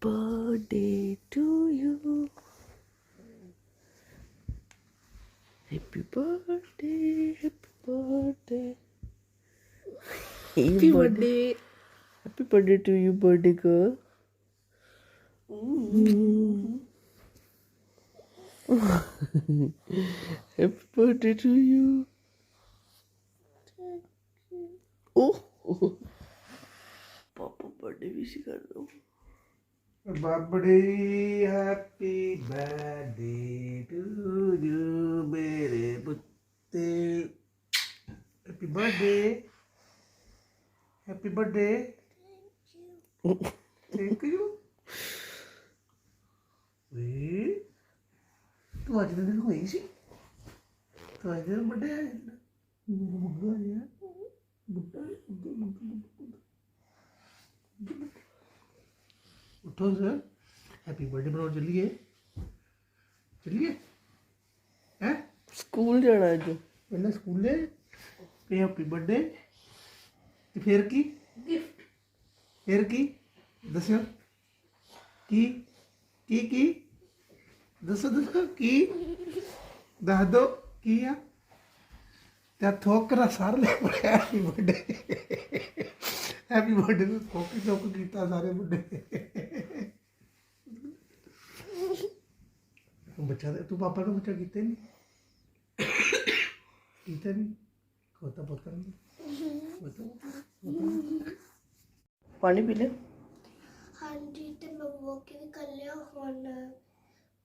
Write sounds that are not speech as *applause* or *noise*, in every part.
birthday to you. Happy birthday, happy birthday. Happy, birthday. birthday. Happy birthday to you, birthday girl. Mm. *laughs* Happy birthday to you. Thank you. Oh, *laughs* Papa birthday wish कर birthday happy birthday to you ਮੇਰੇ ਪੁੱਤੇ। Happy birthday. Happy birthday. Thank you ਵੇ ਤੂੰ ਅੱਜ ਦੇ ਦਿਨ ਹੋਈ ਸੀ ਤੂੰ ਅੱਜ ਦੇ ਦਿਨ ਬਰਥਡੇ ਹੈ ਬੁੱਢਾ ਜਿਹਾ ਬੁੱਢਾ ਬੁੱਢਾ ਬੁੱਢਾ ਉਠੋ ਸਰ। ਹੈਪੀ ਬਰਥਡੇ ਬਣਾਉਣ ਚੱਲੀਏ। ਚੱਲੀਏ? ਹੈ? ਸਕੂਲ ਜਾਣਾ ਅੱਜ। ਪਹਿਲਾਂ ਸਕੂਲੇ ਤੇ ਹੈਪੀ ਬਰਥਡੇ ਤੇ ਫਿਰ ਕੀ? ਗਿਫਟ ਫਿਰ ਕੀ? ਦੱਸਿਓ। ਕੀ? ਕੀ ਕੀ? ਦੱਸੋ ਦੱਸੋ। ਕੀ? ਦੱਸ ਦੋ। ਕੀ ਆ? ਤੇ ਥੋਕਰਾ ਸਾਰ ਲੈ ਪੜਿਆ ਹੈਪੀ ਬਰਥਡੇ ਹੈਪੀ ਬਰਥਡੇ ਨੂੰ ਥੋਕ ਥੋਕ ਕੀਤਾ ਸਾਰੇ ਮੁੰਡੇ। ਤੂੰ ਬੱਚਾ ਤੂੰ ਪਾਪਾ ਨੂੰ ਬੱਚਾ ਕੀਤਾ ਨਹੀਂ? ਕੀਤਾ ਨਹੀਂ? ਖੋਤਾ ਪੁੱਤਰ ਨਹੀਂ ਪਾਣੀ ਪੀ ਲੈ। ਹਾਂਜੀ ਤੇ ਮੈਂ ਵਾਕ ਵੀ ਕਰ ਲਿਆ ਹੁਣ।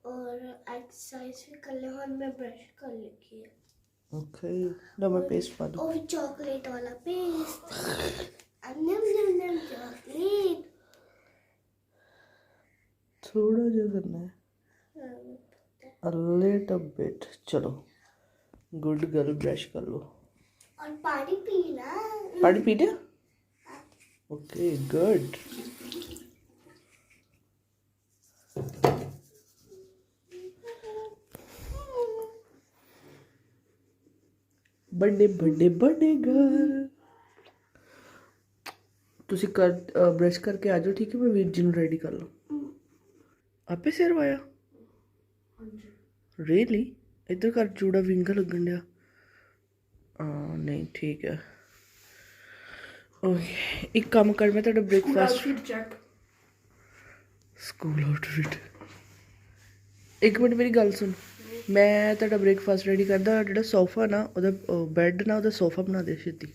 ਔਰ ਐਕਸਰਸਾਈਜ਼ ਵੀ ਕਰ ਲਿਆ ਹੁਣ ਮੈਂ ਬ੍ਰਸ਼ ਕਰ ਲੱਗੀ ਹਾਂ। ਓਕੇ ਨਾ ਮੈਂ ਪੇਸਟ ਪਾ ਦੂੰ। ਉਹ ਵੀ ਚਾਕਲੇਟ ਵਾਲਾ ਪੇਸਟ थोड़ा जो करना है। अ लिटिल बिट चलो। गुड गर्ल ब्रश कर लो। और पानी पीना। पानी पी दे okay good birthday birthday birthday girl ਤੁਸੀਂ ਕਰ ਬ੍ਰਸ਼ ਕਰਕੇ ਆ ਜਾਓ ਠੀਕ ਹੈ? ਮੈਂ ਵੀਰ ਜੀ ਨੂੰ ਰੈਡੀ ਕਰ ਲਾਂ। ਆਪੇ ਸਿਰ ਵਾਇਆ। ਰੀਲੀ ਇੱਧਰ ਕਰ ਜੂੜਾ ਵਿੰਗਾ ਲੱਗਣ ਡਿਆ। ਆ ਨਹੀਂ ਠੀਕ ਹੈ। ਓਕੇ ਇੱਕ ਕੰਮ ਕਰ ਮੈਂ ਤੁਹਾਡਾ ਬ੍ਰੇਕਫਾਸਟ चेक ਸਕੂਲ ਆਊਟਫਿਟ ਇੱਕ ਮਿੰਟ ਮੇਰੀ ਗੱਲ ਸੁਣ। ਮੈਂ ਤੁਹਾਡਾ ਬ੍ਰੇਕਫਾਸਟ ਰੈਡੀ ਕਰਦਾ ਜਿਹੜਾ ਸੋਫਾ ਨਾ ਉਹਦਾ ਬੈੱਡ ਨਾ ਉਹਦਾ ਸੋਫਾ ਬਣਾ ਦੇ ਛੇਤੀ।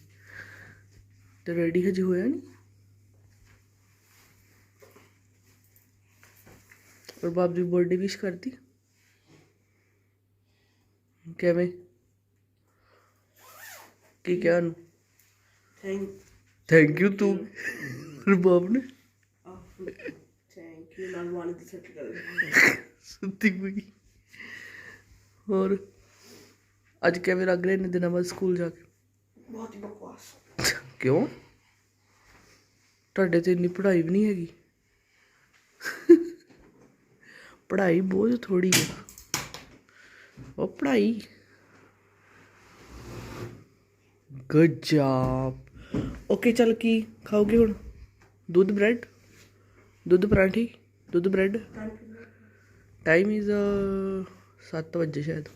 ਤੇ ਰੈਡੀ ਹਜੇ ਹੋਇਆ ਨਹੀਂ? ਔਰ ਬਾਪ ਦੀ ਬਰਥਡੇ ਵਿਸ਼ ਕਰਤੀ। ਕਿਵੇਂ? ਕੀ ਕਿਹਾ ਉਹਨੂੰ? Thank, ਥੈਂਕ ਯੂ ਤੂੰ। ਰਬਾਬ ਨੇ? Oh, thank you. Not wanting to take it. ਸੁੱਤੀ ਪਈ। ਹੋਰ? ਅੱਜ ਕਿਵੇਂ ਲੱਗ ਰਿਹਾ ਨੇ ਦਿਨਾਂ ਬਾਅਦ ਸਕੂਲ ਜਾ ਕੇ? ਬਹੁਤ ਹੀ ਬਕਵਾਸ। ਕਿਉਂ? ਤੁਹਾਡੇ ਤੇ ਇੰਨੀ ਪੜ੍ਹਾਈ ਵੀ ਨਹੀਂ ਹੈਗੀ। ਪੜ੍ਹਾਈ ਬੋਝ ਥੋੜੀ ਹੈ ਉਹ ਪੜ੍ਹਾਈ ਗੁੱਡ ਜੌਬ ਓਕੇ ਚਲ ਕੀ ਖਾਓਗੇ ਹੁਣ? ਦੁੱਧ ਬ੍ਰੈਡ ਦੁੱਧ ਪਰਾਂਠੀ? ਦੁੱਧ ਬ੍ਰੈਡ ਟਾਈਮ ਇਜ਼ 7 ਵਜੇ ਸ਼ਾਇਦ।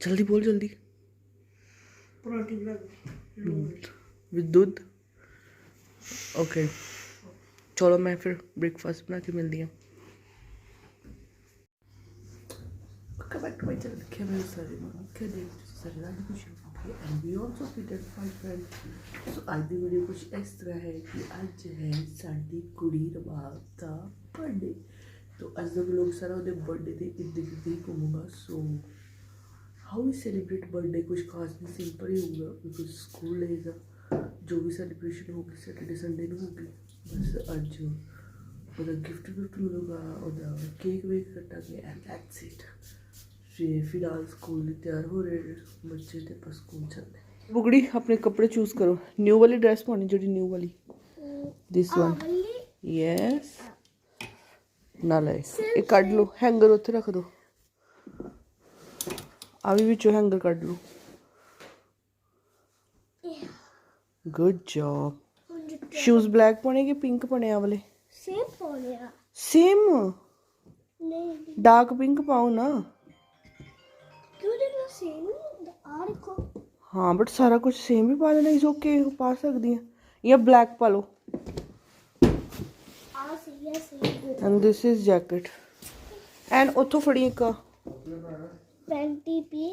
ਜਲਦੀ ਬੋਲ ਜਲਦੀ। ਪਰੌਂਠੀ ਵਿਦ ਦੁੱਧ? ਓਕੇ ਚਲੋ ਮੈਂ ਫਿਰ ਬ੍ਰੇਕਫਾਸਟ ਬਣਾ ਕੇ ਮਿਲਦੀ ਹਾਂ। Welcome back to my channel, Kevin Sari Mama. Kevin Sari Raj Kushi and ਅੱਜ ਦੀ ਵੀਡੀਓ ਕੁਝ ਇਸ ਤਰ੍ਹਾਂ ਹੈ ਕਿ ਅੱਜ ਹੈ ਸਾਡੀ ਕੁੜੀ ਰਬਾਬ ਦਾ ਬਰਥਡੇ ਤੋ ਅੱਜ ਦਾ ਵਲੋਗ ਸਾਰਾ ਉਹਦੇ ਬਰਥਡੇ ਦੇ ਇਰਦ ਗਿਰਦ ਹੀ ਘੁੰਮੂਗਾ so how we celebrate birthday ਕੁਝ ਖਾਸ ਨਹੀਂ ਸਿੰਪਲ ਹੀ ਹੋਊਗਾ ਬਿਕੋਜ਼ ਸਕੂਲ ਡੇਜ਼ ਆ ਜੋ ਵੀ ਸੈਲੀਬ੍ਰੇਸ਼ਨ ਹੋਊਗੀ ਸੈਟਰਡੇ ਸੰਡੇ ਨੂੰ ਹੋਊਗੀ ਬਸ ਅੱਜ ਉਹਦਾ ਗਿਫਟ ਗਿਫਟ ਮਿਲੂਗਾ ਉਹਦਾ ਕੇਕ ਵੇਕ ਕੱਟਾਂਗੇ ਐਂਡ ਦੈਟਸ ਇਟ ਫਿਰ ਫਿਲਹਾਲ ਸਕੂਲ ਲਈ ਤਿਆਰ ਹੋ ਰਹੇ ਨੇ ਬੱਚੇ ਤੇ ਆਪਾਂ ਸਕੂਲ ਚੱਲਦੇ ਬੁਗੜੀ ਆਪਣੇ ਕੱਪੜੇ ਚੂਜ਼ ਕਰੋ ਨਿਊ ਵਾਲੀ ਡਰੈਸ ਪਾਉਣੀ ਜਿਹੜੀ ਨਿਊ ਵਾਲੀ ਦਿਸ ਵਨ वाली ਯੈਸ ਨਾ ਲੈ ਇਹ ਕੱਢ ਲਓ ਹੈਂਗਰ ਉੱਥੇ ਰੱਖ ਦਿਓ ਆ ਵੀ ਵਿੱਚੋਂ ਹੈਂਗਰ ਕੱਢ ਲਓ ਗੁੱਡ ਜੌਬ ਸ਼ੂਜ਼ ਬਲੈਕ ਪਾਉਣੇ ਕਿ ਪਿੰਕ ਪਾਉਣੇ ਆ ਵਾਲੇ सेम हो गया ਸੇਮ नहीं ਡਾਰਕ ਪਿੰਕ ਪਾਓ ਨਾ ਕਿਉਂ ਜਿਹੜਾ ਸੇਮ ਆ ਰੱਖੋ ਹਾਂ ਬਟ ਸਾਰਾ ਕੁਝ ਸੇਮ ਹੀ ਪਾ ਦੇਣਾ ਇਸ ਓਕੇ ਪਾ ਸਕਦੀ ਆ। ਜਾਂ ਬਲੈਕ ਪਾ ਲਓ। ਆ ਸਹੀ ਹੈ ਸਹੀ and this is jacket and ਉੱਥੋਂ ਫੜੀ ਇੱਕ। ਪੈਂਟੀ ਪੀ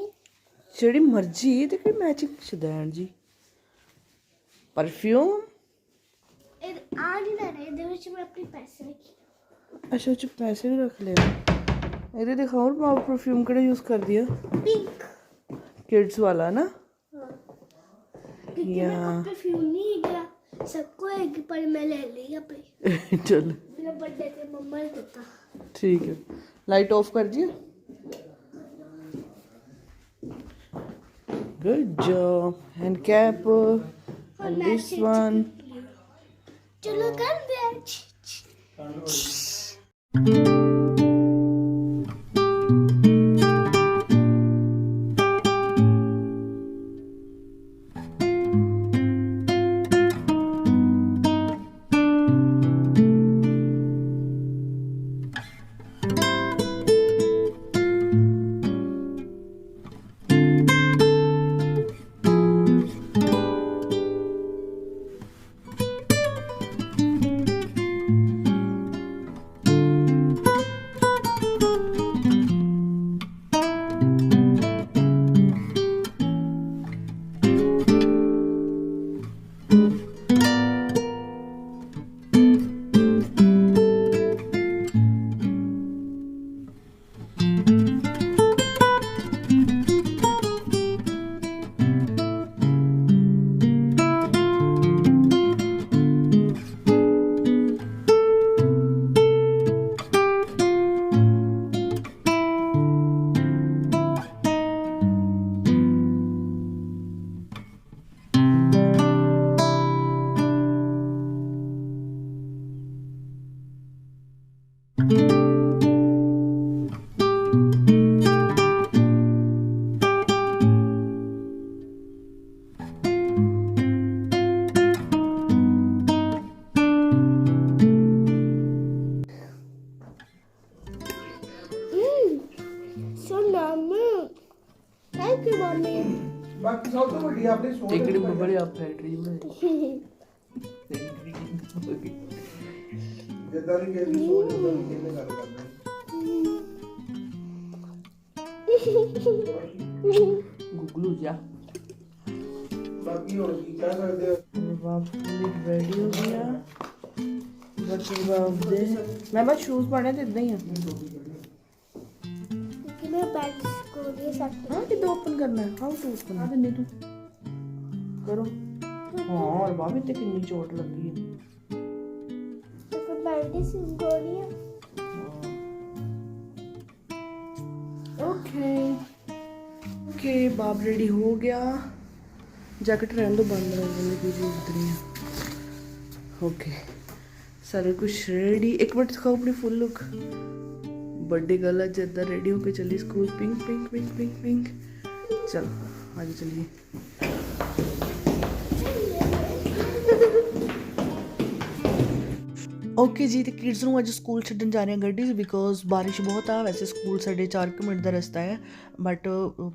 ਜਿਹੜੀ ਮਰਜ਼ੀ ਤੇ ਕਿ ਮੈਚਿੰਗ ਸ਼ਦੈਣ ਜੀ। ਪਰਫਿਊਮ ਇਹ ਆ ਨਹੀਂ ਲੈਣਾ ਇਹਦੇ ਵਿੱਚ ਮੈਂ ਆਪਣੇ ਪੈਸੇ ਰੱਖੀ। ਅੱਛਾ ਉਹ ਚ ਪੈਸੇ ਵੀ ਰੱਖ ਲਿਆ। अरे दिखाओ माँ परफ्यूम कड़ा यूज़ कर दिया। पिंक। किड्स वाला ना? हाँ। यहाँ। परफ्यूम नहीं गया सबको एक पर मैं ले लिया पे *laughs* चल। मेरा बर्थडे पे मम्मा देता। ठीक है। लाइट ऑफ़ कर दिया? Good job hand cap and this one चलो कर दे Thank you. ਕਿੱਥੇ ਮਾਮੇ ਬਾਕੀ ਸਭ ਤੋਂ ਵੱਡੀ ਆਪਣੀ ਸੋਚ ਟਿਕੜੀ ਬੱਬਲੇ ਆ ਫੈਕਟਰੀ ਬਣਾਈ। ਜਿੱਦਾਂ ਦੀ ਕਿਸੇ ਦੀ ਸੋਚ ਉਦਾਂ ਦੀ ਕਿਸੇ ਨੇ ਗੱਲ ਕਰਨਾ ਗੁੱਗਲੂ ਜਾ। ਬਾਕੀ ਹੋਰ ਕੀ ਕਹਿ ਸਕਦੇ ਹੋ? ਬਾਪ ਦੀ ਵੀਡੀਓ ਵੀ ਆ। ਬੱਚੇ ਬਾਪ ਦੇ ਮੈਂ ਬਸ ਸ਼ੂਜ਼ ਪਾਣੇ ਤੇ ਇਦਾਂ ਹੀ ਆ। ਕਿਵੇਂ ਪੈਂਟ बैग को दे सकती ਹਾਂ ਕਿਦੋਂ ਓਪਨ ਕਰਨਾ ਹੈ ਹਾਊ ਟੂ ਓਪਨ ਆ ਦਿੰਦੇ ਤੂੰ ਕਰੋ ਹਾਂ ਰਬਾਬ ਤੇ ਕਿੰਨੀ ਚੋਟ ਲੱਗੀ ਹੈ तो फिर बैंडेज गोली है ਓਕੇ ਓਕੇ ਬਾਬ ਰੈਡੀ ਹੋ ਗਿਆ ਜੈਕਟ ਰਹਿਣ ਦੋ ਬੰਦ ਰਹਿਣ ਦੇ ਕੋਈ ਚੀਜ਼ ਉਤਰੀ ਆ ਓਕੇ ਸਾਰੇ ਕੁਝ ਰੈਡੀ ਇੱਕ ਮਿੰਟ ਦਿਖਾਓ ਆਪਣੀ ਫੁੱਲ ਲੁੱਕ ਬਰਥਡੇ ਗਰਲ ਅੱਜ ਇੱਦਾਂ ਰੈਡੀ ਹੋ ਕੇ ਚੱਲੀ school pink pink pink pink pink ਚਲ ਅੱਜ ਚੱਲੀਏ। ਓਕੇ ਜੀ ਤੇ ਕਿਡਸ ਨੂੰ ਅੱਜ ਸਕੂਲ ਛੱਡਣ ਜਾ ਰਹੇ ਹਾਂ ਗੱਡੀ 'ਚ ਬਿਕੋਜ਼ ਬਾਰਿਸ਼ ਬਹੁਤ ਆ ਵੈਸੇ ਸਕੂਲ ਸਾਡੇ 4 ਮਿੰਟ ਦਾ ਰਸਤਾ ਹੈ ਬਟ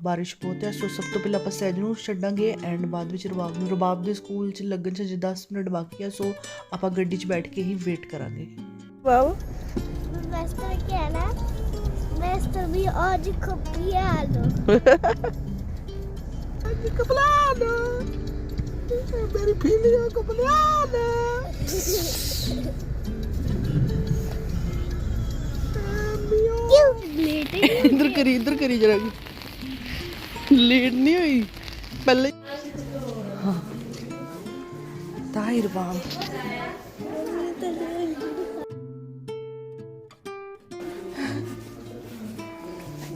ਬਾਰਿਸ਼ ਬਹੁਤ ਹੈ ਸੋ ਸਭ ਤੋਂ ਪਹਿਲਾਂ ਆਪਾਂ ਸਹਿਜ ਨੂੰ ਛੱਡਾਂਗੇ ਐਂਡ ਬਾਅਦ ਵਿੱਚ ਰਬਾਬ ਨੂੰ ਰਬਾਬ ਦੇ ਸਕੂਲ 'ਚ ਲੱਗਣ 'ਚ ਜੇ 10 ਮਿੰਟ ਬਾਕੀ ਆ ਸੋ ਆਪਾਂ ਗੱਡੀ 'ਚ ਬੈਠ ਕੇ ਹੀ ਵੇਟ ਕਰਾਂਗੇ। Wow Westerwiele. Wester mi oggi compleanno. oggi compleanno. Per il figlio compleanno. ਇਧਰ ਕਰੀ ਇਧਰ ਕਰੀ ਜਰਾ ਲੇਟ ਨਹੀਂ ਹੋਈ ਪਹਿਲੇ ਹਾਂ ਤਾਇਰ ਬਾਮ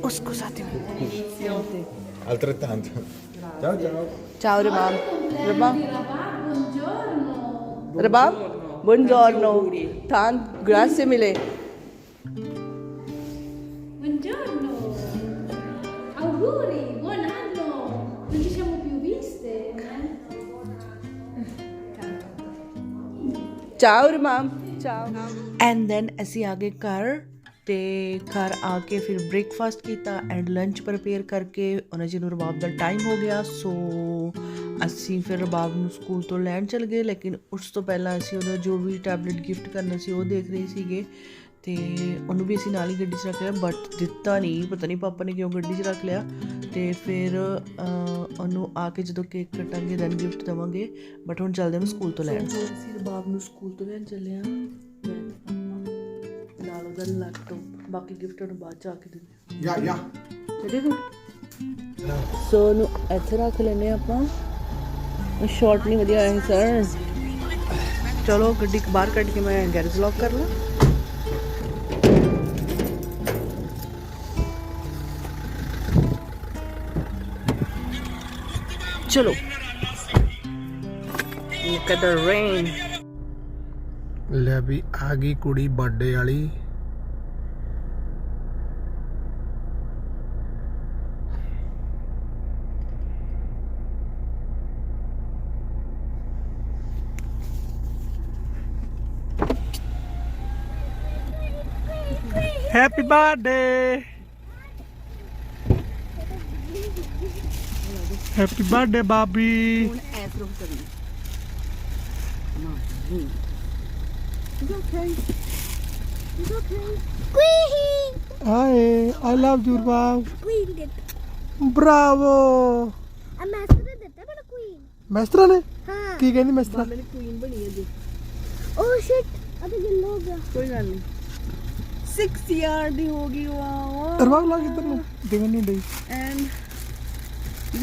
Oh, scusatemi. Altrettanto. Ciao ciao. Ciao Rebab. Rebab? Buongiorno. Rebab? Buongiorno. Tan, grazie mille. Buongiorno. Auguri, buon anno. Non ci siamo più viste. Ciao Rebab. Ciao. And then ਅਸੀਂ ਆ ਗਏ ਘਰ ਤੇ ਘਰ ਆ ਕੇ ਫਿਰ ਬ੍ਰੇਕਫਾਸਟ ਕੀਤਾ ਐਂਡ ਲੰਚ ਪ੍ਰਪੇਅਰ ਕਰਕੇ ਉਹਨਾਂ ਜੀ ਨੂੰ ਰਬਾਬ ਦਾ ਟਾਈਮ ਹੋ ਗਿਆ। ਸੋ ਅਸੀਂ ਫਿਰ ਰਬਾਬ ਨੂੰ ਸਕੂਲ ਤੋਂ ਲੈਣ ਚਲ ਗਏ, ਲੇਕਿਨ ਉਸ ਤੋਂ ਪਹਿਲਾਂ ਅਸੀਂ ਉਹਦਾ ਜੋ ਵੀ ਟੈਬਲੇਟ ਗਿਫਟ ਕਰਨਾ ਸੀ ਉਹ ਦੇਖ ਰਹੇ ਸੀਗੇ। ਤੇ ਉਹਨੂੰ ਵੀ ਅਸੀਂ ਨਾਲ ਹੀ ਗੱਡੀ 'ਚ ਰੱਖ ਲਿਆ ਬਟ ਦਿੱਤਾ ਨਹੀਂ। ਪਤਾ ਨਹੀਂ ਪਾਪਾ ਨੇ ਕਿਉਂ ਗੱਡੀ 'ਚ ਰੱਖ ਲਿਆ। ਤੇ ਫਿਰ ਉਹਨੂੰ ਆ ਕੇ ਜਦੋਂ ਕੇਕ ਕੱਟਾਂਗੇ ਦੈਨ ਗਿਫਟ ਦੇਵਾਂਗੇ। ਬਟ ਹੁਣ ਚੱਲਦੇ ਹਾਂ ਸਕੂਲ ਤੋਂ ਲੈਣ। ਅਸੀਂ ਰਬਾਬ ਨੂੰ ਸਕੂਲ ਤੋਂ ਲੈਣ ਚੱਲੇ ਆ ਉਹਦਾ ਲੈਪਟਾਪ ਬਾਕੀ ਗਿਫਟ ਉਹਨੂੰ ਬਾਅਦ ਚ ਆ ਕੇ ਦਿੰਦੇ Ja, ja. ਚਲੇ ਫਿਰ ਸੋ ਉਹਨੂੰ ਇੱਥੇ ਰੱਖ ਲੈਨੇ ਆਪਾਂ। ਸ਼ਾਰਟ ਨਹੀਂ ਵਧੀਆ ਆਇਆ ਸਰ ਚਲੋ ਗੱਡੀ ਬਾਹਰ ਕੱਢ ਕੇ ਮੈਂ ਗੈਰੇਜ ਲੌਕ ਕਰ ਲਾਂ। ਚਲੋ। Look at the rain. ਲੈ ਵੀ ਆ ਗਈ ਕੁੜੀ ਬਰਥਡੇ ਵਾਲੀ। ਹੈਪੀ ਬਰਥਡੇ ਹੈਪੀ ਬਰਥਡੇ ਬਾਬੀ ਹੁਣ ਐਸ ਰੋਕ ਕਰੀ ਨਾ ਨਹੀਂ ਇਟਸ ਓਕੇ ਇਟਸ ਓਕੇ ਕੁਈ ਹਾਏ ਆਈ ਲਵ ਯੂ ਬਾਬ ਕੁਈ ਬਰਾਵੋ ਆ ਮੈਸਟਰ ਨੇ ਦਿੱਤਾ ਬੜਾ ਕੁਈ ਮੈਸਟਰ ਨੇ ਹਾਂ ਕੀ ਕਹਿੰਦੀ ਮੈਸਟਰ ਮੈਨੂੰ ਕੁਈਨ ਬਣੀ ਹੈ ਜੀ ਓ ਸ਼ਿਟ ਅਬੇ ਜੱਲ ਹੋ ਗਿਆ। ਕੋਈ ਗੱਲ ਨਹੀਂ 6 ਇਅਰ ਦੀ ਹੋ ਗਈ ਵਾਹ ਰਵਾ ਲਾ ਕਿੱਧਰ ਨੂੰ ਦੇਵਨ ਨਹੀਂ ਡਈ ਐਂਡ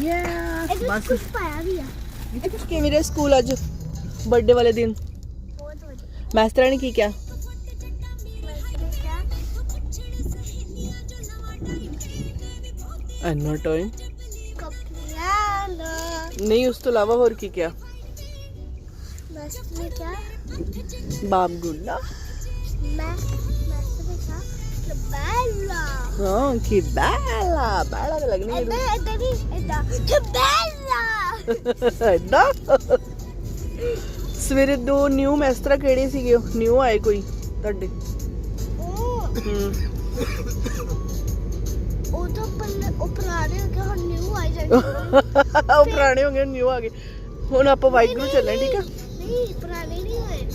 ਯਾ ਬਸ। ਕੁਝ ਪਾਇਆ ਵੀ ਆ। ਇਹ ਕੁਝ ਕਿ ਮੇਰੇ ਸਕੂਲ ਅੱਜ? ਬਰਥਡੇ ਵਾਲੇ ਦਿਨ? ਮਾਸਟਰਾਂ ਨੇ ਕੀ ਕਿਹਾ? ਅਨੋ ਟੋਇਨ ਨਹੀਂ ਉਸ ਤੋਂ ਇਲਾਵਾ ਹੋਰ ਕੀ ਕਿਹਾ? ਬਸ ਕੀ ਕਿਹਾ ਬਾਪ ਗੁੱਡਾ ਮੈਂ bella! No, che bella! Bella della È Gnero! bella, è bella, è da. Che bella! ਐਡਾ ਸਵੇਰੇ ਦੋ ਨਿਊ ਮੈਸਟਰਾ ਕਿਹੜੇ ਸੀਗੇ ਨਿਊ ਆਏ ਕੋਈ ਤੁਹਾਡੇ Oh, ਹੂੰ ਉਹ ਤਾਂ ਪਹਿਲੇ ਉਹ ਪੁਰਾਣੇ ਹੋ ਗਏ ਹੁਣ ਨਿਊ ਆਈ ਜਾਂਦੇ ਉਹ ਪੁਰਾਣੇ ਹੋ ਗਏ ਨਿਊ ਆ ਗਏ ਹੁਣ ਆਪਾਂ ਵਾਈਗਰੂ ਚੱਲਣ ਠੀਕ ਆ ਨਹੀਂ ਪੁਰਾਣੇ ਨਹੀਂ ਹੋਏ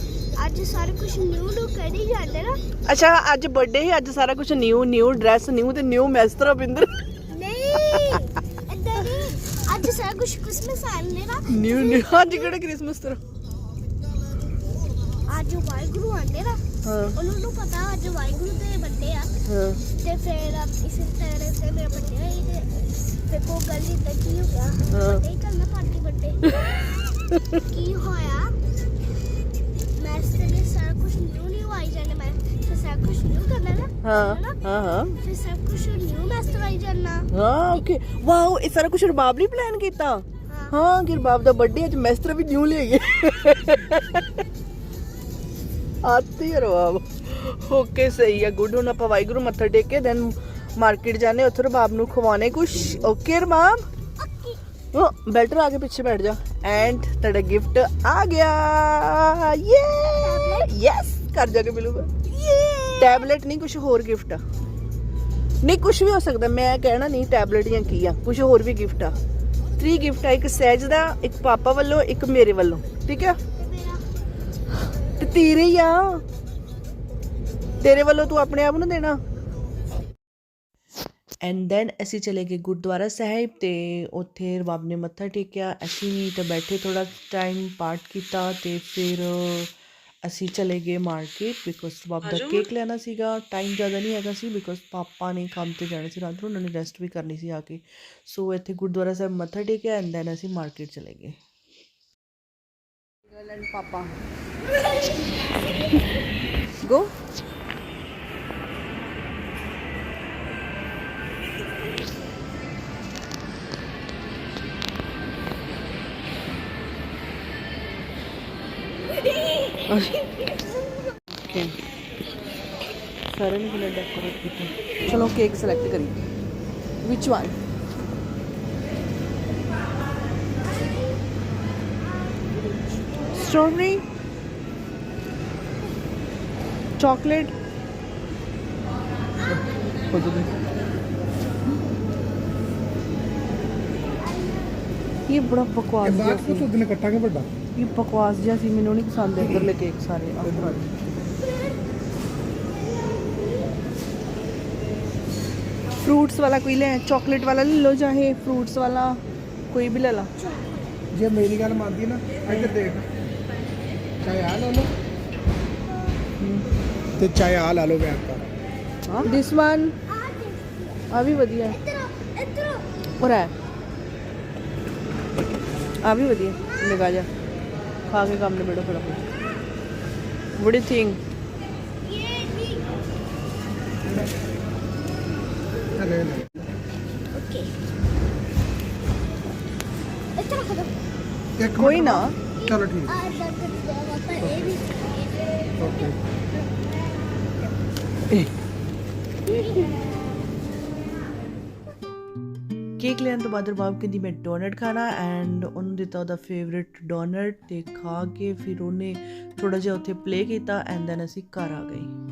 ਅੱਜ ਸਾਰੇ ਕੁਝ ਨਿਊ ਨਿਊ ਕਰੀ ਜਾਂਦੇ ਨਾ। ਅੱਛਾ ਅੱਜ ਬਰਥਡੇ ਹੈ ਅੱਜ ਸਾਰਾ ਕੁਝ ਨਿਊ ਨਿਊ ਡਰੈਸ ਨਿਊ ਤੇ ਨਿਊ ਮੈਸਟਰਾ ਬਿੰਦਰ। ਨਹੀਂ ਏਦਾਂ ਨਹੀਂ ਅੱਜ ਸਾਰਾ ਕੁਝ ਕ੍ਰਿਸਮਸ ਆਉਂਦੇ ਨਾ। ਨਿਊ ਨਿਊ ਅੱਜ ਕਿਹੜਾ ਕ੍ਰਿਸਮਸ ਤੇਰਾ? ਅੱਜ ਵਾਹਿਗੁਰੂ ਆਉਂਦੇ ਨਾ ਹਾਂ। ਉਹਨਾਂ ਨੂੰ ਪਤਾ ਅੱਜ ਵਾਹਿਗੁਰੂ ਦੇ ਵੱਡੇ ਆ। ਹਾਂ। ਤੇ ਫਿਰ ਇਸ ਤਰ੍ਹਾਂ ਤੇ ਮੇਰੇ ਵੱਡੇ ਹੋਏ ਤੇ ਤੇ ਕੋ ਗੱਲ ਹੀ ਤਾਂ ਕੀ ਹੋ ਗਿਆ। ਹਾਂ। ਨਹੀਂ ਕਰਨਾ ਪਾਰਟੀ ਵੱਡੇ। *laughs* ਕੀ ਹੋਇਆ? ਮੈਸਟਰ ਨੇ ਸਾਰਾ ਕੁਝ ਨਿਊ ਨਿਊ ਆਈ ਜਾਣਾ ਮੈਂ ਫਿਰ ਸਾਰਾ ਕੁਝ ਨਿਊ ਕਰਨਾ ਨਾ ਹਾਂ? ਹਾਂ ਹਾਂ ਫਿਰ ਸਭ ਕੁਝ ਨਿਊ ਮੈਸਟਰ ਆਈ ਜਾਣਾ ਹਾਂ ਓਕੇ ਵਾਓ ਇਹ ਸਾਰਾ ਕੁਝ ਰਬਾਬ ਨੇ ਪਲਾਨ ਕੀਤਾ. ਹਾਂ ਹਾਂ ਕਿ ਰਬਾਬ ਦਾ ਬਰਥਡੇ ਅੱਜ ਮੈਸਟਰ ਵੀ ਨਿਊ ਲੈ ਗਏ। ਆਤੀ ਰਬਾਬ ਓਕੇ ਸਹੀ ਹੈ ਗੁੱਡ ਹੁਣ ਆਪਾਂ ਵਾਹਿਗੁਰੂ ਮੱਥਾ ਟੇਕ ਕੇ ਦੈਨ ਮਾਰਕੀਟ ਜਾਣੇ ਉੱਥੇ ਰਬਾਬ ਨੂੰ ਖਵਾਣੇ ਕੁਛ। ਓਕੇ ਰਬਾਬ ਉਹ ਬੈਟਰ ਆ ਕੇ ਪਿੱਛੇ ਬੈਠ ਜਾ। ਐਂਡ ਤੁਹਾਡਾ ਗਿਫਟ ਆ ਗਿਆ। ਯੇ ਯੈਸ ਕਰ ਜਾ ਕੇ ਮਿਲੂਗਾ। ਟੈਬਲੇਟ ਨਹੀਂ ਕੁਝ ਹੋਰ ਗਿਫਟ ਆ। ਨਹੀਂ ਕੁਝ ਵੀ ਹੋ ਸਕਦਾ। ਮੈਂ ਕਹਿਣਾ ਨਹੀਂ ਟੈਬਲੇਟ ਜਾਂ ਕੀ ਆ। ਕੁਝ ਹੋਰ ਵੀ ਗਿਫਟ ਆ। 3 ਗਿਫਟ ਆ ਇੱਕ ਸਹਿਜ ਦਾ ਇੱਕ ਪਾਪਾ ਵੱਲੋਂ ਇੱਕ ਮੇਰੇ ਵੱਲੋਂ। ਠੀਕ ਆ? ਤੇ ਤੇਰੇ ਹੀ ਆ। ਤੇਰੇ ਵੱਲੋਂ ਤੂੰ ਆਪਣੇ ਆਪ ਨੂੰ ਦੇਣਾ। ਐਂਡ ਦੈਨ ਅਸੀਂ ਚਲੇ ਗਏ ਗੁਰਦੁਆਰਾ ਸਾਹਿਬ ਤੇ ਉੱਥੇ ਰਬਾਬ ਨੇ ਮੱਥਾ ਟੇਕਿਆ। ਅਸੀਂ ਵੀ ਤੇ ਬੈਠੇ ਥੋੜਾ ਟਾਈਮ ਪਾਠ ਕੀਤਾ ਤੇ ਫਿਰ ਅਸੀਂ ਚਲੇ ਗਏ ਮਾਰਕੀਟ ਬਿਕੋਜ਼ ਰਬਾਬ ਦਾ ਕੇਕ ਲੈਣਾ ਸੀਗਾ। ਟਾਈਮ ਜ਼ਿਆਦਾ ਨਹੀਂ ਹੈਗਾ ਸੀ ਬਿਕੋਜ਼ ਪਾਪਾ ਨੇ ਕੰਮ ਤੇ ਜਾਣਾ ਸੀ ਰਾਤ ਨੂੰ ਉਹਨਾਂ ਨੇ ਰੈਸਟ ਵੀ ਕਰਨੀ ਸੀ ਆ ਕੇ। ਸੋ ਇੱਥੇ ਗੁਰਦੁਆਰਾ ਸਾਹਿਬ ਮੱਥਾ ਟੇਕਿਆ ਐਂਡ ਦੈਨ ਅਸੀਂ ਮਾਰਕੀਟ ਚਲੇ ਗਏ। Girl and papa go okay सारे ने डेकोरेट किया चलो केक सेलेक्ट करी विच वन स्ट्रॉबेरी चॉकलेट ये बड़ा बकवास है तो दिन इकट्ठा के बड़ा ਵੱਡਾ ये बकवास जिहा ਸੀ ਮੈਨੂੰ ਨਹੀਂ ਪਸੰਦ ਇੱਧਰਲੇ ਕੇਕ ਸਾਰੇ फ्रूट्स वाला कोई ले चॉकलेट वाला ले लो चाहे फ्रूट्स वाला कोई भी ले ला ਜੇ ਮੇਰੀ ਗੱਲ ਮੰਨਦੀ ਨਾ ਇੱਧਰ ਦੇਖ ਚਾਹੇ ਆ ਲੈ ਲਓ ਤੇ ਚਾਹੇ ਆ ਲੈ ਲਓ ਬੈਗ ਕਰ दिस वन आ भी ਵਧੀਆ ਹੈ इधर इधर और है आ भी ਵਧੀਆ ਨਿਕਾ ਜਾ ਖਾ ਕੇ ਕੰਮ ਨਿਬੇੜੋ ਫਟਾਫਟ। ਵਟ ਯੂ ਥਿੰਕ ਕੋਈ ਨਾ। ਚਲੋ ਠੀਕ। ਹੈ। ਓਕੇ ਕੇਕ ਲੈਣ ਤੋਂ ਬਾਅਦ ਰਬਾਬ ਕਹਿੰਦੀ, ਮੈਂ ਡੋਨਟ ਖਾਣਾ ਐਂਡ ਉਹਨੂੰ ਦਿੱਤਾ ਉਹਦਾ ਫੇਵਰਿਟ ਡੋਨਟ ਤੇ ਖਾ ਕੇ ਫਿਰ ਉਹਨੇ ਥੋੜਾ ਜਿਹਾ ਉੱਥੇ ਪਲੇ ਕੀਤਾ ਐਂਡ ਦੈਨ ਅਸੀਂ ਘਰ ਆ ਗਏ।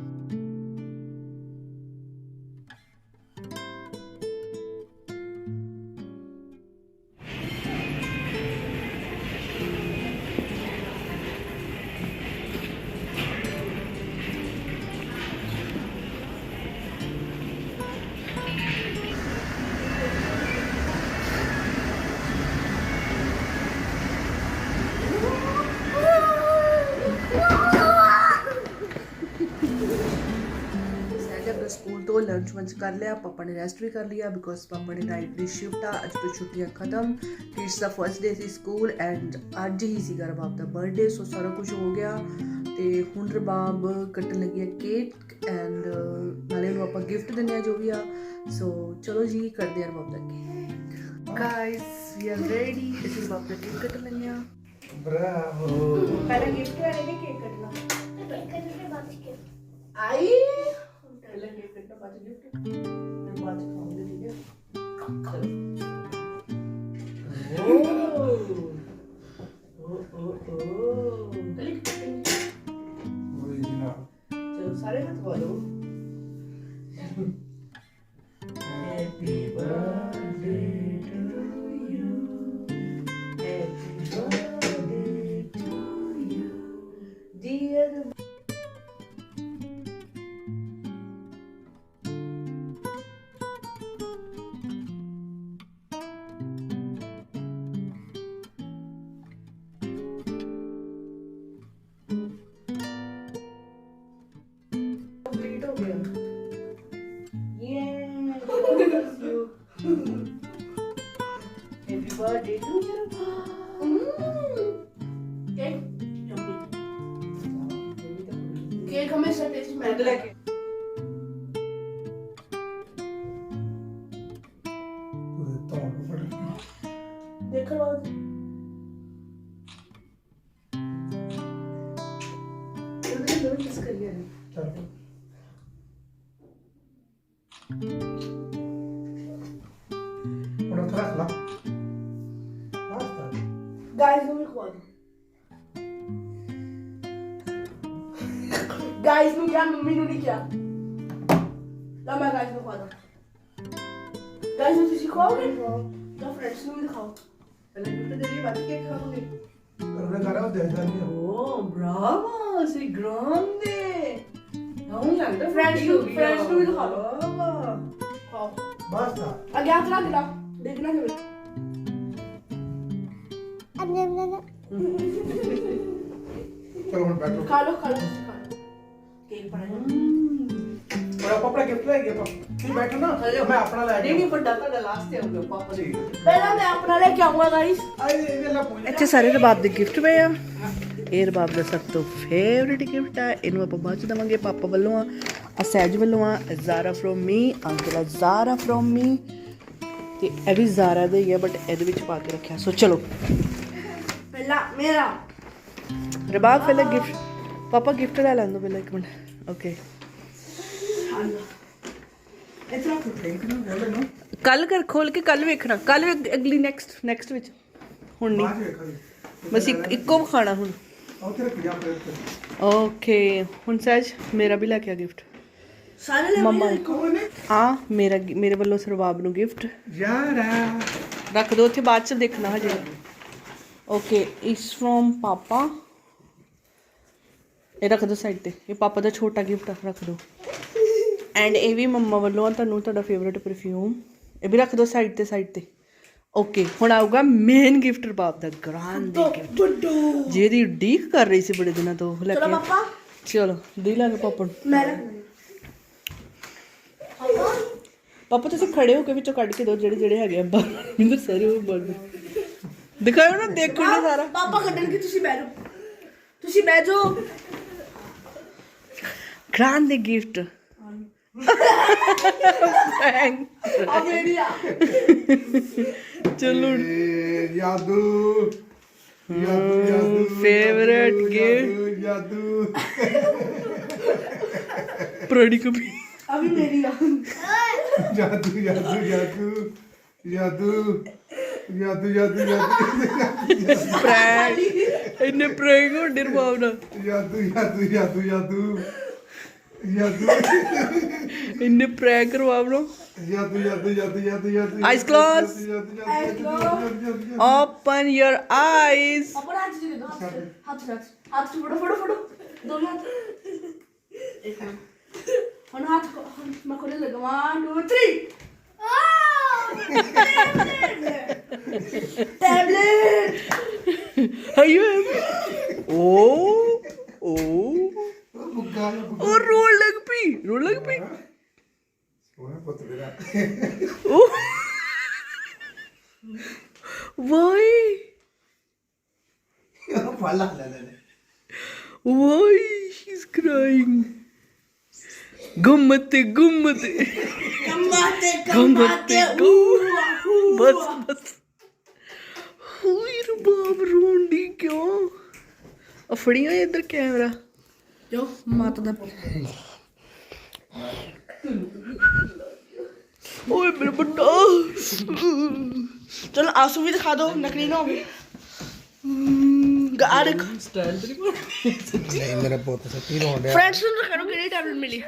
ਲੰਚ ਕਰ ਲਿਆ ਪਾਪਾ ਨੇ ਰੈਸਟ ਵੀ ਕਰ ਲਿਆ ਬਿਕੋਜ਼ ਪਾਪਾ ਨੇ ਨਾਈਟ ਦੀ ਸ਼ਿਫਟ ਆ ਅੱਜ ਤੋਂ ਛੁੱਟੀਆਂ ਖਤਮ ਕਿਡਸ ਦਾ ਫਰਸਟ ਡੇ ਸੀ ਸਕੂਲ ਐਂਡ ਅੱਜ ਹੀ ਸੀਗਾ ਰਬਾਬ ਦਾ ਬਰਥਡੇ ਸੋ ਸਾਰਾ ਕੁਝ ਹੋ ਗਿਆ ਤੇ ਹੁਣ ਰਬਾਬ ਕੱਟਣ ਲੱਗੀ ਕੇਕ ਐਂਡ ਨਾਲੇ ਨੂੰ ਆਪਾਂ ਗਿਫਟ ਦਿੰਨੇ ਆ ਜੋ ਵੀ ਆ ਸੋ ਚਲੋ ਜੀ ਕਰਦੇ ਆ ਰਬਾਬ ਦਾ cake guys we are ready ਅਸੀਂ ਰਬਾਬ ਦਾ ਕੇਕ ਕੱਟ ਲੈਨੇ ਆ ਬਰਾਵੋ ਪਹਿਲਾਂ ਗਿਫਟ ਵਾਲੇ ਨੇ ਕੇਕ ਕੱਟਣਾ। ਕੇਕ ਕੱਟਣ ਦੇ ਬਾਅਦ ਕੇਕ ਆਈ? ਪਹਿਲਾਂ ਕੇਕ ਕੱਟਣਾ ਬਾਅਦ ਗਿਫਟ ਫਿਰ ਬਾਅਦ ਚ ਖਾਉਂਗੇ ਠੀਕ ਹੈ ਓ ਓ ਓ ਕਲਿਕ ਓਰੀਜਨਲ ਚਲੋ ਸਾਰੇ ਹੱਥ ਪਾ ਲਓ ਹੈਪੀ ਬਰਥਡੇ ਟੂ ਗਾਇਸ ਹੁਣ ਤੁਸੀਂ ਖਾਓਗੇ ਤਾਂ ਫਰੈਂਡਸ ਨੂੰ ਵੀ ਦਿਖਾਓ ਪਹਿਲਾਂ ਗਿਫਟ ਦੇ ਲਈ ਬਾਅਦ ਕੇ ਖਾਓਗੇ ਕਰਨਾ ਕਰਾ ਉਹ ਦੇਖਦਾ ਨਹੀਂ ਓ ਬਰਾਵਾ ਸੇ ਗ੍ਰਾਂਡੇ ਆਉਂ ਲੱਗਦਾ ਫਰੈਂਡਸ ਨੂੰ ਫਰੈਂਡਸ ਨੂੰ ਵੀ ਦਿਖਾ ਲਓ ਖਾਓ ਬਸ ਨਾ ਅਗੇ ਹੱਥ ਲਾ ਦਿਲਾ ਦੇਖਣਾ ਕਿਵੇਂ ਅੰਨੇ ਅੰਨੇ ਚਲੋ ਹੁਣ ਬੈਠੋ ਖਾ ਲਓ ਖਾ ਲਓ ਕੇਕ ਬਣਾ ਮੇਰਾ ਪਾਪੜਾ ਗਿਫਟ ਲੈ ਗਿਆ ਪਾਪਾ ਤੁਸੀਂ ਬੈਠੋ ਨਾ ਮੈਂ ਆਪਣਾ ਲੈ ਨਹੀਂ ਨਹੀਂ ਵੱਡਾ ਤੁਹਾਡਾ ਲਾਸਟ ਹੈ ਉਹ ਪਾਪਾ ਜੀ ਪਹਿਲਾਂ ਮੈਂ ਆਪਣਾ ਲੈ ਕੇ ਆਉਂਗਾ ਗਾਇਸ ਆਏ ਇਹ ਲੈ ਪੁੱਛ ਇੱਥੇ ਸਾਰੇ ਰਬਾਬ ਦੇ ਗਿਫਟ ਪਏ ਆ। ਇਹ ਰਬਾਬ ਦਾ ਸਭ ਤੋਂ ਫੇਵਰਿਟ ਗਿਫਟ ਆ। ਇਹਨੂੰ ਆਪਾਂ ਬਾਅਦ ਚ ਦਵਾਂਗੇ ਪਾਪਾ ਵੱਲੋਂ ਆ। ਆ ਸਹਿਜ ਵੱਲੋਂ ਆ Zara from me uncle Zara from me ਤੇ ਇਹ ਵੀ ਜ਼ਾਰਾ ਦਾ ਹੀ ਆ ਬਟ ਇਹਦੇ ਵਿੱਚ ਪਾ ਕੇ ਰੱਖਿਆ। ਸੋ ਚਲੋ। ਪਹਿਲਾ ਮੇਰਾ। ਰਬਾਬ ਪਹਿਲਾਂ ਗਿਫਟ ਪਾਪਾ ਗਿਫਟ ਲੈ ਲੈਣ ਦੋ ਪਹਿਲਾਂ ਇੱਕ ਮਿੰਟ। ਓਕੇ ਗੱਲ ਨੂੰ ਕੱਲ ਕਰ ਖੋਲ ਕੇ ਕੱਲ ਵੇਖਣਾ। ਕੱਲ ਅਗਲੀ ਨੈਕਸਟ ਨੈਕਸਟ ਵਿੱਚ। ਹੁਣ ਨਹੀਂ। ਬਾਅਦ ਵੇਖਾਂਗੇ ਬਸ ਇੱਕ ਇੱਕੋ ਖਾਣਾ ਹੁਣ। ਓਕੇ ਹੁਣ ਸਹਿਜ ਮੇਰਾ ਵੀ ਲੈ ਕੇ ਆ ਗਿਫਟ ਸਾਰੇ ਲੈ ਮੰਮਾ ਕੌਣ ਹੈ ਆ ਮੇਰਾ ਗਿ- ਮੇਰੇ ਵੱਲੋਂ ਸਰਵਾਬ ਨੂੰ ਗਿਫਟ ਯਾਰਾ ਰੱਖ ਦੋ ਉੱਥੇ ਬਾਅਦ ਚ ਦੇਖਣਾ ਹਜੇ। ਓਕੇ ਇਸ ਫਰੋਮ ਪਾਪਾ। ਇਹ ਰੱਖ ਦੋ ਸਾਈਡ ਤੇ। ਇਹ ਪਾਪਾ ਦਾ ਛੋਟਾ ਗਿਫਟ ਰੱਖ ਦੋ। ਐਂਡ ਇਹ ਵੀ ਮੰਮਾ ਵੱਲੋਂ ਤੁਹਾਨੂੰ ਤੁਹਾਡਾ ਫੇਵਰਿਟ ਪਰਫਿਊਮ ਇਹ ਵੀ ਰੱਖ ਦੋ ਸਾਈਡ ਤੇ ਸਾਈਡ ਤੇ। ਓਕੇ ਹੁਣ ਆਊਗਾ ਮੇਨ ਗਿਫਟ ਬਾਪ ਦਾ ਗ੍ਰਾਂਡ ਗਿਫਟ ਜਿਹਦੀ ਡੀਕ ਕਰ ਰਹੀ ਸੀ ਬੜੇ ਦਿਨਾਂ ਤੋਂ ਲੈ ਚਲੋ ਕੇ। ਪਾਪਾ। ਚਲੋ ਦੇ ਲਾਂਗੇ ਪਾਪਾ ਨੂੰ। ਮੈਂ ਰੱਖ ਪਾਪਾ। ਤੁਸੀਂ ਖੜੇ ਹੋ ਕੇ ਵਿੱਚੋਂ ਕੱਢ ਕੇ ਦਿਓ ਜਿਹੜੇ ਜਿਹੜੇ ਹੈਗੇ ਆ। ਮੈਨੂੰ ਸਾਰੇ ਉਹ ਬੋਲ ਦਿਖਾਓ ਨਾ ਦੇਖਣ ਨੂੰ ਸਾਰਾ। ਪਾਪਾ ਕੱਢਣਗੇ ਤੁਸੀਂ ਬਹਿ ਜਾਓ। ਤੁਸੀਂ ਬਹਿ ਜਾਓ। Grande gift. ਆ ਮੇਰੀ ਆ ਚਲੋ ਯਾਦੂ ਯਾਦੂ ਯਾਦੂ favorite ਯਾਦੂ, ਯਾਦੂ ਪ੍ਰੋਡੀ ਕਪੀ ਮੇਰੀ ਆ। ਯਾਦੂ ਯਾਦੂ ਯਾਦੂ ਯਾਦੂ ਯਾਦੂ ਯਾਦੂ ਯਾਦੂ ਪ੍ਰੈਂਕ ਇੰਨੇ ਪ੍ਰੈਂਕ ਹੁੰਦੇ ਰਬਾਬ ਨਾਲ ਯਾਦੂ ਯਾਦੂ ਯਾਦੂ ਯਾਦੂ। ਯਾਦੂ ਇੰਨੇ ਪ੍ਰੈਂਕ ਰਬਾਬ ਨਾਲ ਯਾਦੂ ਯਾਦੂ ਯਾਦੂ ਯਾਦੂ ਯਾਦੂ Eyes closed. ਯਾਦੂ ਯਾਦੂ Eyes ਯਾਦੂ ਯਾਦੂ ਓਪਨ ਯਰ ਆਈਜ਼ ਆਪਣਾ ਹੱਥ ਜੀ ਦੇ ਹੱਥ ਹੱਥ ਹੱਥ ਫੜੋ ਫੜੋ ਫੜੋ ਦੋਨੋਂ ਹੱਥ ਇੱਕ ਹੁਣ ਹੱਥ ਮੈਂ ਖੋਲੇ ਲਗਾ 1 2 3 ਟੈਬਲੇਟ ਆਯੂ ਓ ਓ ਬੁੱਗਾ ਉਹ ਰੋਲ ਲੱਗ ਪਈ ਰੋਲ ਲੱਗ ਪਈ। ਸੋਹਣਾ ਪੁੱਤ ਮੇਰਾ ਓ ਵਾਈ। ਉਹ ਫਾਲਾ ਲੈ ਲੈ ਲੈ Why she's crying? ਗੁੰਮਤੇ ਗੁੰਮਤੇ। ਕੰਬਾਤੇ ਗੁੰਮਤੇ। ਗੁੰਮ ਬਸ ਬਸ। ਹੋਈ ਰਬਾਬ ਰੋਂਡੀ ਕਿਉਂ? ਅਫੜੀਆਂ ਇੱਧਰ ਕੈਮਰਾ। ਜੋ ਮਾਤਾ ਦਾ ਓਏ ਮੇਰਾ ਬੱਟਾ ਚਲ ਆਸੂ ਵੀ ਦਿਖਾ ਦਿਓ ਨਕਲੀ ਨਾ ਹੋਵੇ। ਗਾ ਦੇਖ ਸਟਾਈਲ ਤੇਰੀ ਨਹੀਂ ਮੇਰਾ ਪੁੱਤ ਸੱਚੀ ਰੋਣ ਡਿਆ। ਫਰੈਂਡਸ ਨੂੰ ਦਿਖਾ ਦਿਓ ਕਿਹੜੀ ਟੈਬਲੇਟ ਮਿਲੀ।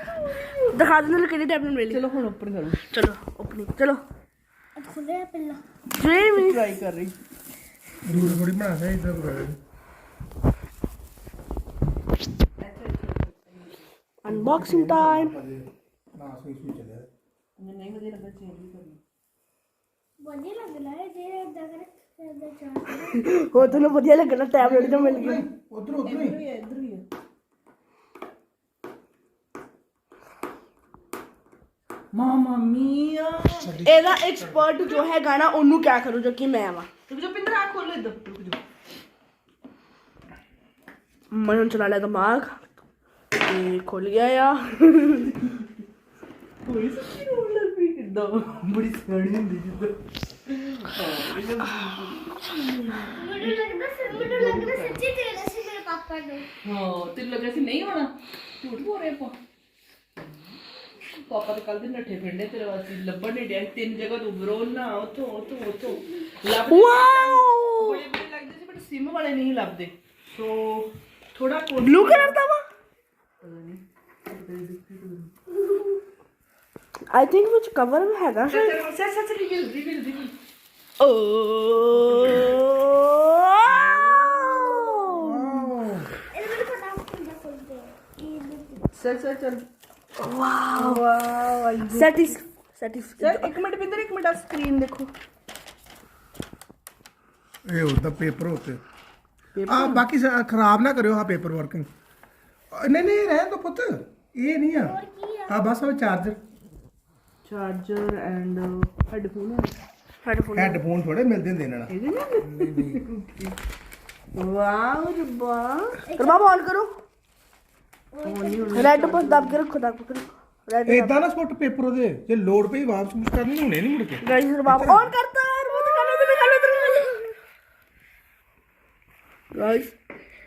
ਦਿਖਾ ਦਿਓ ਕਿਹੜੀ ਟੈਬਲੇਟ ਮਿਲੀ। ਚਲੋ ਹੁਣ ਉੱਪਰ ਕਰੋ। ਚਲੋ ਓਪਨਿੰਗ ਚਲੋ। ਖੁੱਲੇ ਪਹਿਲਾਂ। ਡ੍ਰੀਮ ਟਰਾਈ ਕਰ ਰਹੀ। ਰੂਲ ਥੋੜੀ ਬਣਾ ਸੇ ਇਦਾਂ ਕਰ ਅਨਬਾਕਸਿੰਗ ਟਾਈਮ ਨਾ ਸੂਈ ਸੂਈ ਚੱਲਿਆ ਨਹੀਂ ਵਧੀਆ ਲੱਗਾ ਚੇਂਜ ਵੀ ਕਰਨੀ ਵਧੀਆ ਲੱਗ ਰਿਹਾ ਹੈ ਜੇ ਇਦਾਂ ਕਰ ਇਦਾਂ ਚਾਹ ਹੋਰ ਤੁਹਾਨੂੰ ਵਧੀਆ ਲੱਗਣਾ ਟੈਬਲੇਟ ਤਾਂ ਮਿਲ ਗਈ। ਉਧਰ ਉਧਰ ਹੀ। ਇੱਧਰ ਹੀ ਹੈ ਮਾਮਾ ਮੀਆ। ਇਹਦਾ ਐਕਸਪਰਟ ਜੋ ਹੈ ਗਾਣਾ ਉਹਨੂੰ ਕਿਆ ਕਰੂ ਜੋ ਕਿ ਮੈਂ ਵਾਂ। ਰੁਕ ਜਾ ਪਿੰਦਰ ਆ ਖੋਲ ਇੱਧਰ ਰੁਕ ਜਾ। ਮਨ ਚਲਾ ਲਿਆ ਦਿਮਾਗ। ਤੇ ਖੁੱਲ ਗਿਆ ਆ ਕੋਈ ਸੱਚੀ ਰੋਣ ਲੱਗ ਪਈ ਕਿੱਦਾਂ ਬੜੀ ਸਿਆਣੀ ਹੁੰਦੀ ਜਿੱਦਾਂ ਮੈਨੂੰ ਲੱਗਦਾ ਸੀ ਮੈਨੂੰ ਲੱਗਦਾ ਸੱਚੀ ਤੇਰਾ ਸੀ ਮੇਰੇ ਪਾਪਾ ਨੂੰ ਹਾਂ ਤੈਨੂੰ ਲੱਗਾ ਸੀ ਨਹੀਂ ਹੋਣਾ ਝੂਠ ਬੋਲ ਰਹੇ ਆਪਾਂ ਪਾਪਾ ਤਾਂ ਕੱਲ ਦੇ ਨੱਠੇ ਫਿਰਨੇ ਤੇਰੇ ਵਾਸਤੇ ਲੱਭਣ ਨਹੀਂ ਡਿਆ ਤਿੰਨ ਜਗ੍ਹਾ ਤੋਂ ਬਰੋਨਾ ਉੱਥੋਂ ਉੱਥੋਂ ਉੱਥੋਂ ਲੱਭ ਵਾਓ ਬੜੇ ਬੜੇ ਲੱਗਦੇ ਸੀ ਬਟ ਸਿਮ ਵਾਲੇ ਨਹੀਂ ਲੱਭਦੇ ਸੋ ਥੋੜਾ ਕੋਲ ਬਲੂ ਕਲਰ ਦਾ ਵਾ ਆਈ ਥਿੰਕ ਵਿੱਚ ਕਵਰ ਹੈਗਾ ਸ਼ਾਇਦ ਸੱਚ ਸੱਚ ਰਿਵੀਲ ਰਿਵੀਲ ਰਿਵੀਲ ਓ ਇਹ ਮੈਨੂੰ ਪਤਾ ਹੁੰਦਾ ਖੁੱਲਦੇ ਇਹ ਸੱਚ ਸੱਚ ਚੱਲ ਵਾਓ ਨਹੀਂ ਨਹੀਂ ਰਹਿਣ ਦੋ ਪੁੱਤ। ਇਹ ਨਹੀਂ ਆ। ਆ? ਬਸ ਉਹ charger charger and headphone headphone headphone ਥੋੜੇ ਮਿਲਦੇ ਹੁੰਦੇ ਇਹਨਾਂ ਨਾਲ ਵਾਓ ਰੱਬਾ। ਰਬਾਬ ਆਨ ਕਰੋ। ਰੈਡ ਪਰ ਦਬ ਕੇ ਰੱਖੋ ਦਬ ਕੇ ਰੱਖੋ। ਰੈਡ ਇਦਾਂ ਨਾ ਸੁੱਟ ਪੇਪਰ ਉਹਦੇ। ਜੇ ਲੋਡ ਪਈ ਵਾਪਸ ਕੁਝ ਕਰਨੀ ਹੁਣੇ ਨਹੀਂ ਮੁੜ ਕੇ। ਗਾਈਸ ਰਬਾਬ ਆਨ ਕਰਤਾ! ਰਿਮੋਟ ਕਰ ਤੇ ਕਰ ਲੋ ਗਾਈਸ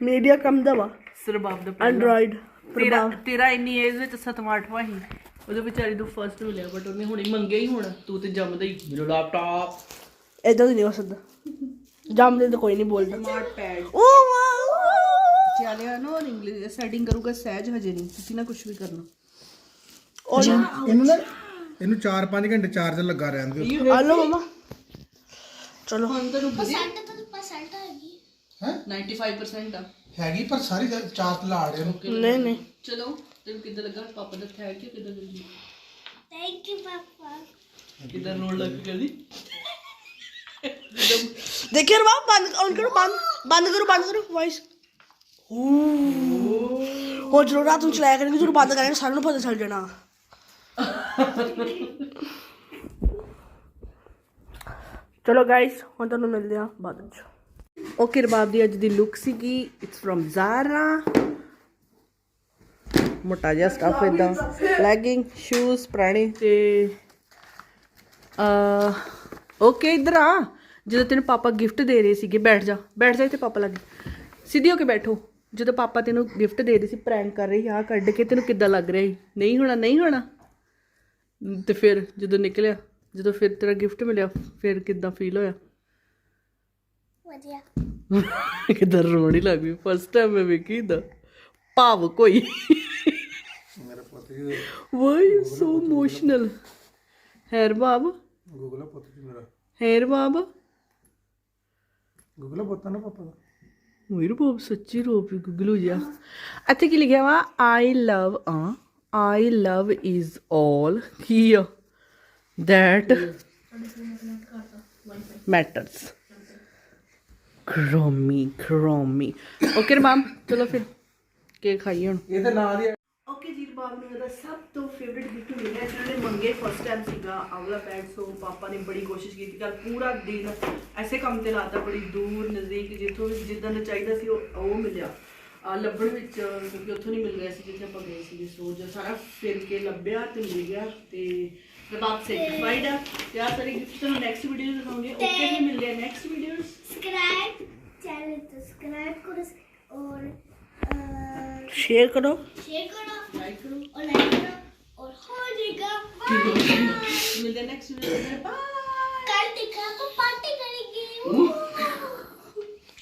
ਮੀਡੀਆ ਕਮ ਦਵਾ ਸਰਬਾਬ ਦਾ ਪਹਿਲਾ। ਐਂਡਰੋਇਡ ਤੇਰਾ ਤੇਰਾ ਇੰਨੀ ਏਜ ਵਿੱਚ 7ਵਾਂ ਹੀ। ਉਹਦੇ ਵਿਚਾਰੀ ਨੂੰ ਫਸਟ ਮਿਲਿਆ ਬਟ ਉਹਨੇ ਹੁਣੇ ਮੰਗਿਆ ਹੀ ਹੋਣਾ। ਤੂੰ ਤੇ ਜੰਮਦਾ ਹੀ। ਮੈਨੂੰ ਲੈਪਟਾਪ ਇਦਾਂ ਨਹੀਂ ਹੋ ਸਕਦਾ। ਜਾਮਦੇ ਤਾਂ ਕੋਈ ਨਹੀਂ ਬੋਲਦਾ। ਸਮਾਰਟ ਪੈਡ ਓ ਵਾਹ ਚਾਲਿਆ ਨਾ ਔਰ ਇੰਗਲਿਸ਼ ਦਾ ਸੈਟਿੰਗ ਕਰੂਗਾ ਸਹਿਜ ਹਜੇ ਨਹੀਂ ਤੁਸੀਂ ਨਾ ਕੁਝ ਵੀ ਕਰਨਾ। ਔਰ ਇਹਨੂੰ ਨਾ ਇਹਨੂੰ 4-5 ਘੰਟੇ ਚਾਰਜਰ ਲੱਗਾ ਰਹਿਣ ਦਿਓ। ਆ ਲਓ ਮਮਾ। ਚਲੋ। ਹੁਣ ਤੈਨੂੰ ਪਸੰਦ ਤਾਂ ਪਸੰਦ ਆ ਗਈ। ਹੈ? 95% ਆ। ਹੈਗੀ ਪਰ ਸਾਰੀ ਚਾਰਜ ਲਾ ਰਹੇ ਨੂੰ ਨਹੀਂ ਨਹੀਂ ਚਲੋ ਤੈਨੂੰ ਕਿੱਦਾਂ ਲੱਗਾ ਪਾਪਾ ਦਾ ਥੈਂਕ ਯੂ ਕਿੱਦਾਂ ਲੱਗੀ थैंक यू पापा ਕਿੱਦਾਂ ਰੋਣ ਲੱਗ ਪਈ ਜਲਦੀ देखिए बाप बंद ऑन करो बंद बंद करो बंद करो वॉइस हो जो रात तुम चलाया करेंगे जो बंद करेंगे सारे पता चल जाना ਚਲੋ ਗਾਇਸ ਹੁਣ ਤੁਹਾਨੂੰ ਮਿਲਦੇ ਆ ਬਾਅਦ ਵਿੱਚ ਓਕੇ ਰਬਾਬ ਦੀ ਅੱਜ ਦੀ ਲੁੱਕ ਸੀਗੀ ਇਟਸ ਫਰਮ ਜ਼ਾਰਾ ਮੋਟਾ ਜਿਹਾ ਸਟਫ ਇਦਾਂ ਲੈਗਿੰਗ ਸ਼ੂਜ਼ ਪੁਰਾਣੇ ਤੇ ਅ ਓਕੇ ਇਧਰ ਆ ਜਦੋਂ ਤੈਨੂੰ ਪਾਪਾ ਗਿਫਟ ਦੇ ਰਹੇ ਸੀਗੇ ਬੈਠ ਜਾ ਬੈਠ ਜਾ ਇੱਥੇ ਪਾਪਾ ਲੱਗੇ ਸਿੱਧੀ ਹੋ ਕੇ ਬੈਠੋ ਜਦੋਂ ਪਾਪਾ ਤੈਨੂੰ ਗਿਫਟ ਦੇ ਰਹੇ ਸੀ ਪ੍ਰੈਂਕ ਕਰ ਰਹੀ ਆ ਕੱਢ ਕੇ ਤੈਨੂੰ ਕਿੱਦਾਂ ਲੱਗ ਰਿਹਾ ਸੀ ਨਹੀਂ ਹੋਣਾ ਨਹੀਂ ਹੋਣਾ ਤੇ ਫਿਰ ਜਦੋਂ ਨਿਕਲਿਆ ਜਦੋਂ ਫਿਰ ਤੇਰਾ ਗਿਫਟ ਮਿਲਿਆ ਫਿਰ ਕਿੱਦਾਂ ਫੀਲ ਹੋਇਆ ਵਧੀਆ। ਕਿਦਾਂ ਰੋਣੀ ਲੱਗ ਗਈ ਫਸਟ ਟਾਈਮ ਮੈਂ ਵੇਖੀ ਦਾ ਭਾਵ ਕੋਈ। ਮੇਰਾ ਪਤੀ ਵਾਈ ਯੂ ਸੋ ਇਮੋਸ਼ਨਲ ਹੈਰ ਬਾਬ ਗੂਗਲ ਪਤੀ ਮੇਰਾ। ਹੈਰ ਬਾਬ ਗੂਗਲ ਪਤਾ ਨਾ ਪਾਪਾ ਦਾ। ਮੇਰ ਬਾਬ ਸੱਚੀ ਰੋ ਪਈ ਗੂਗਲ ਹੋ ਜਾ ਇੱਥੇ ਕੀ ਲਿਖਿਆ ਵਾ? ਆਈ ਲਵ ਆ ਆਈ ਲਵ ਇਜ਼ ਆਲ ਕੀ ਆ? That matters crommy crommy okay Rabab ਚਲੋ ਫਿਰ ਕੇ ਖਾਈਏ ਹੁਣ ਇਹ ਤੇ ਨਾਂ ਦੀ ਓਕੇ ਜੀ ਬਾਬ ਨੂੰ ਇਹਦਾ ਸਭ ਤੋਂ ਫੇਵਰਿਟ ਗਿਫਟ ਮਿਲਿਆ ਜਿਹਨਾਂ ਨੇ ਮੰਗੇ ਫਸਟ ਟਾਈਮ ਸੀਗਾ ਆਵਲਾ ਪੈਡ ਸੋ ਪਾਪਾ ਨੇ ਬੜੀ ਕੋਸ਼ਿਸ਼ ਕੀਤੀ ਕੱਲ ਪੂਰਾ ਦਿਨ ਐਸੇ ਕੰਮ ਤੇ ਲਾਤਾ ਬੜੀ ਦੂਰ ਨਜ਼ਦੀਕ ਜਿੱਥੋਂ ਵੀ ਜਿੱਦਾਂ ਦਾ ਚਾਹੀਦਾ ਸੀ ਉਹ ਉਹ ਮਿਲਿਆ ਆ ਲੱਭਣ ਵਿੱਚ ਕਿਉਂਕਿ ਉੱਥੋਂ ਨਹੀਂ ਮਿਲ ਰਿਹਾ ਸੀ ਜਿੱਥੇ ਆਪਾਂ ਗਏ ਸੀ ਸੋ ਜੋ ਸਾਰਾ ਫਿਰ ਕੇ ਲੱਭਿਆ ਤੇ ਮਿਲ ਗਿਆ ਤੇ जब आप सेटिस्फाइड है। तो आप सारी गिफ्ट हम नेक्स्ट वीडियो दिखाऊँगे। ओके जी मिल रहे हैं नेक्स्ट वीडियो सब्सक्राइब चैनल तो सब्सक्राइब करो और शेयर करो। शेयर करो। लाइक करो। और लाइक करो। और हो जाएगा। बाय मिलते हैं नेक्स्ट वीडियो में। बाय कल दिखा तो पार्टी करेंगे।